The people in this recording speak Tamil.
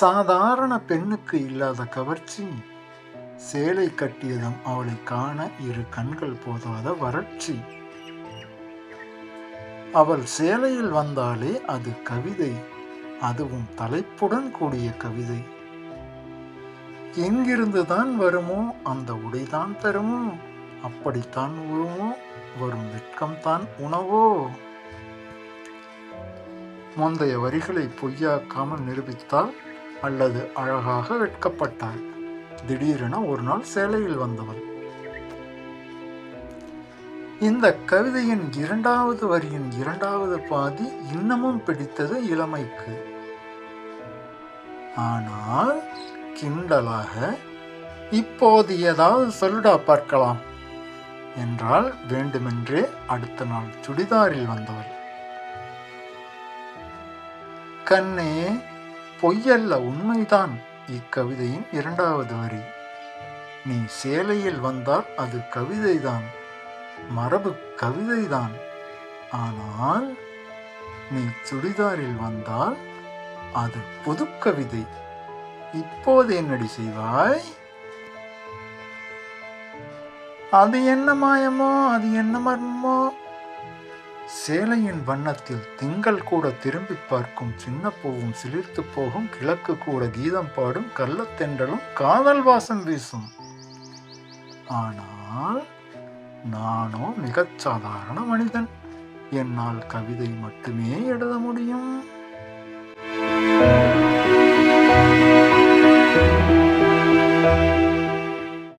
சாதாரண பெண்ணுக்கு இல்லாத கவர்ச்சி. சேலை கட்டியதும் அவளை காண இரு கண்கள் போதாத வறட்சி. அவள் சேலையில் வந்தாலே அது கவிதை. அதுவும் தலைப்புடன் கூடிய கவிதை. எங்கிருந்துதான் வருமோ அந்த உடைதான் தருமோ? அப்படித்தான் உருமோ வரும் வெட்கம்தான் உணவோ? முந்தைய வரிகளை பொய்யாக்காமல் நிரூபித்தால் அல்லது அழகாக வெட்கப்பட்டாள். திடீரென ஒரு நாள் சேலையில் வந்தவள். இந்த கவிதையின் இரண்டாவது வரியின் இரண்டாவது பாதி இன்னமும் பிடித்தது இளமைக்கு. ஆனால் கிண்டலாக இப்போது ஏதாவது சொல்லுடா பார்க்கலாம் என்றால் வேண்டுமென்றே அடுத்த நாள் சுடிதாரில் வந்தவள். கண்ணே பொய்யல்ல உண்மைதான். இக்கவிதையின் இரண்டாவது வரி. நீ சேலையில் வந்தால் அது கவிதைதான். மரபு கவிதைதான். ஆனால் நீ சுடிதாரில் வந்தால் அது புது கவிதை. இப்போது என்னடி செய்வாய்? அது என்ன மாயமோ? அது என்ன மர்மோ சேலையின் வண்ணத்தில் திங்கள் கூட திரும்பி பார்க்கும் சின்ன பூவும் சிலிர்த்து போகும் கிழக்கு கூட கீதம் பாடும் கள்ளத்தென்றலும் காதல் வாசம் வீசும். ஆனால் நானோ மிகச் சாதாரண மனிதன். என்னால் கவிதை மட்டுமே எழுத முடியும்.